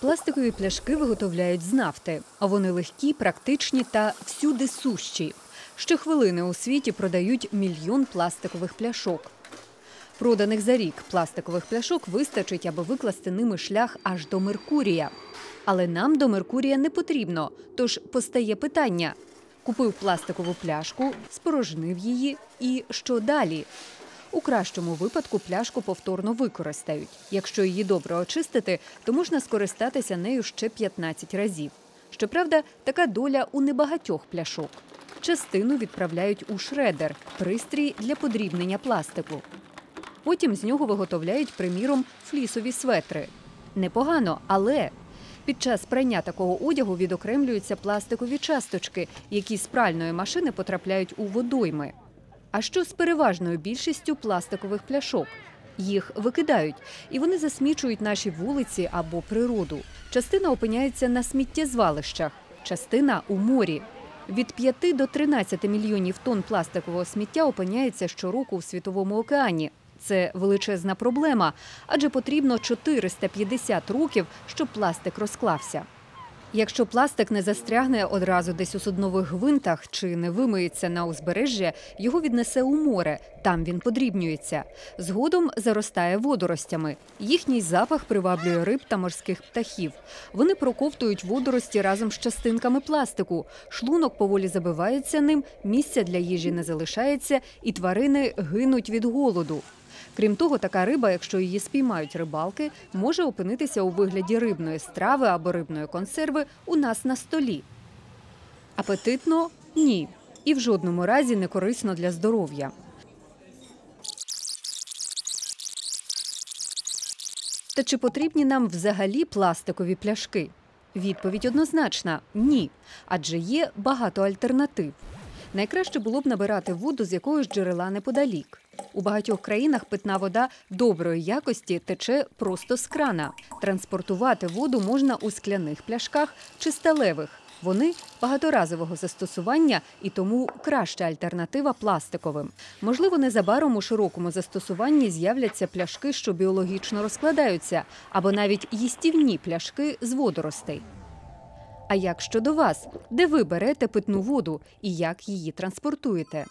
Пластикові пляшки виготовляють з нафти, а вони легкі, практичні та всюди сущі. Щохвилини у світі продають мільйон пластикових пляшок. Проданих за рік пластикових пляшок вистачить, аби викласти ними шлях аж до Меркурія. Але нам до Меркурія не потрібно. Тож постає питання: купив пластикову пляшку, спорожнив її, і що далі? У кращому випадку пляшку повторно використають. Якщо її добре очистити, то можна скористатися нею ще 15 разів. Щоправда, така доля у небагатьох пляшок. Частину відправляють у шредер пристрій для подрібнення пластику. Потім з нього виготовляють, приміром, флісові светри. Непогано, але під час прання такого одягу відокремлюються пластикові часточки, які з пральної машини потрапляють у водойми. А що з переважною більшістю пластикових пляшок? Їх викидають, і вони засмічують наші вулиці або природу. Частина опиняється на сміттєзвалищах, частина у морі. Від 5 до 13 мільйонів тонн пластикового сміття опиняється щороку у світовому океані. Це величезна проблема, адже потрібно 450 років, щоб пластик розклався. Якщо пластик не застрягне одразу десь у суднових гвинтах чи не вимиється на узбережжя, його віднесе у море. Там він подрібнюється. Згодом заростає водоростями. Їхній запах приваблює риб та морських птахів. Вони проковтують водорості разом з частинками пластику. Шлунок поволі забивається ним, місця для їжі не залишається, і тварини гинуть від голоду. Крім того, така риба, якщо її спіймають рибалки, може опинитися у вигляді рибної страви або рибної консерви у нас на столі. Апетитно ні. І в жодному разі не корисно для здоров'я. Та чи потрібні нам взагалі пластикові пляшки? Відповідь однозначна ні, адже є багато альтернатив. Найкраще було б набирати воду з якогось джерела неподалік. У багатьох країнах питна вода доброї якості тече просто з крана. Транспортувати воду можна у скляних пляшках чи сталевих. Вони багаторазового застосування і тому краща альтернатива пластиковим. Можливо, незабаром у широкому застосуванні з'являться пляшки, що біологічно розкладаються, або навіть їстівні пляшки з водоростей. А як щодо вас, де ви берете питну воду і як її транспортуєте?